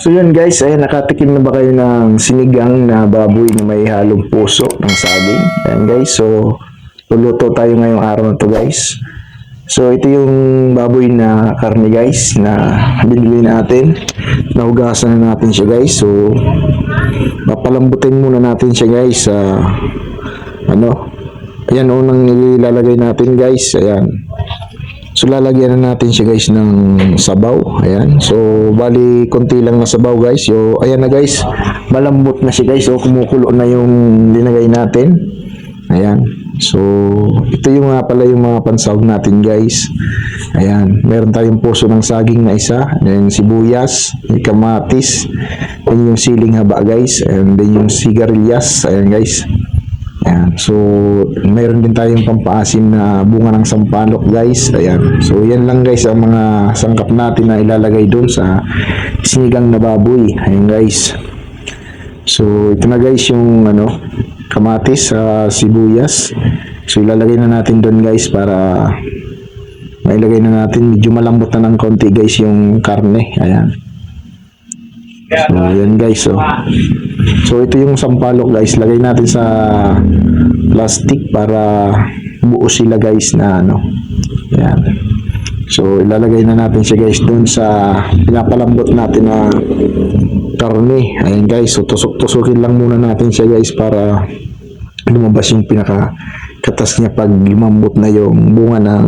So yun guys, ay nakatikim na ba kayo ng sinigang na baboy na may halong puso ng saging? Ayan guys, so luluto tayo ngayong araw na to guys. So ito yung baboy na karne guys na binili natin. Nahugasan na natin siya guys. So papalambutin muna natin siya guys sa ano. Ayan unang nilalagay natin guys. Ayan. So lalagyan na natin siya guys ng sabaw. Ayan. So bali konti lang na sabaw guys. So ayan na guys. Malambot na siya guys. So kumukulo na yung linagay natin. Ayan. So ito yung nga pala yung mga pansahog natin guys. Ayan. Meron tayong puso ng saging na isa. Then sibuyas. Kamatis. Then yung siling haba guys. And then yung sigarilyas. Ayan guys. Ayan. So, mayroon din tayong pampaasim na bunga ng sampalok, guys. Ayan. So, yan lang, guys, ang mga sangkap natin na ilalagay doon sa sinigang na baboy. Ayan, guys. So, ito na, guys, yung ano, kamatis sa sibuyas. So, ilalagay na natin doon, guys, para mailagay na natin. Medyo malambot na ng konti, guys, yung karne. Ayan. So, yan guys, so. So, ito yung sampalok guys. Lagay natin sa plastic para buo sila guys na ano. Yan. So, ilalagay na natin siya guys doon sa pinapalambot natin na karne. Ayan guys, so tusok-tusukin lang muna natin siya guys para lumabas yung pinaka katas niya pag lumambot na yung bunga ng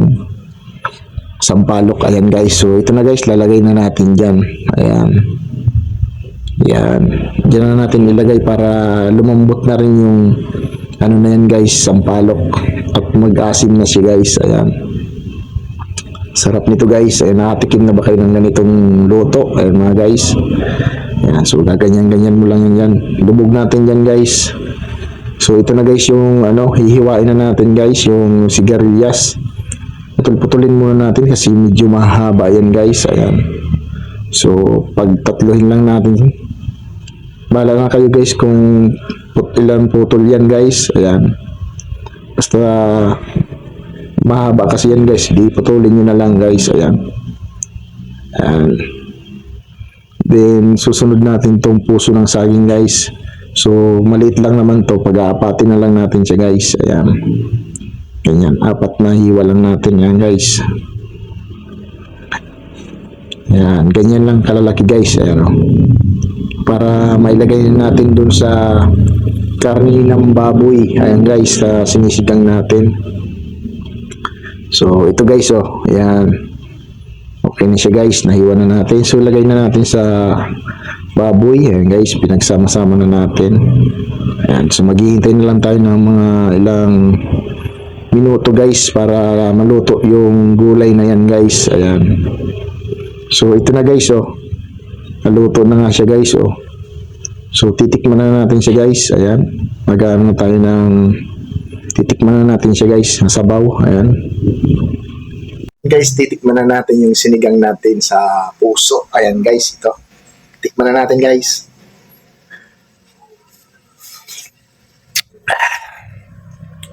sampalok. Ayan guys, so ito na guys, lalagay na natin dyan. Ayan. Yan. Diyan na natin ilagay para lumambot na rin yung ano na yan guys, sampalok. At mag-asim na siya guys. Ayan. Sarap nito guys. Ayan, nakatikim na ba kayo ng ganitong luto? Ayan mga guys. Ayan, so gaganyan-ganyan mo lang yan. Lubog natin yan guys. So ito na guys yung ano, hihiwain na natin guys yung sigarilyas. Putol-putulin muna natin kasi medyo mahaba yan guys. Ayan. So, pag tatluhin lang natin, bala nga kayo guys kung ilan putol yan guys. Ayan. Basta mahaba kasi yan guys. Di putulin nyo na lang guys. Ayan. Ayan. Then, susunod natin tong puso ng saging guys. So, maliit lang naman to. Pag-aapatin na lang natin siya guys. Ayan. Ganyan. Apat na hiwa lang natin yan guys. Yan, ganyan lang kalalaki guys, ayan o. Para mailagay natin dun sa karni ng baboy. Ayan guys, sa sinisigang natin. So, ito guys oh, ayan. Okay na siya guys, nahiwa na natin. So, lagay na natin sa baboy. Ayan guys, pinagsama-sama na natin. Ayan, so maghihintay na lang tayo ng mga ilang minuto guys para maluto yung gulay na yan guys. Ayan. So ito na guys oh. Naluto na nga siya guys oh. So titikman na natin siya guys. Ayan. Magano tayo ng titikman na natin siya guys. Ang. Ayan. Guys, titikman na natin yung sinigang natin sa puso. Ayan guys, ito. Tikman na natin guys.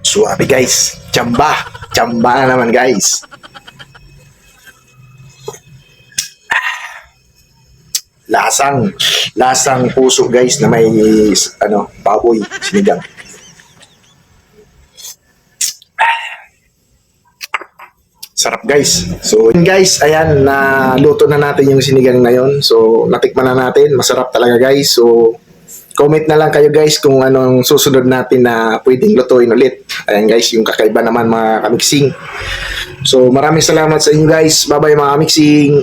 Suwabe guys. Chamba. Chamba na naman guys. Lasang lasang puso guys na may ano baboy sinigang. Sarap guys. So guys ayan na luto na natin yung sinigang ngayon so natikman na natin. Masarap talaga guys. So comment na lang kayo guys kung anong susunod natin na pwedeng lutuin ulit. Ayan guys yung kakaiba naman mga kamiksing. So maraming salamat sa inyo guys. Bye bye mga kamiksing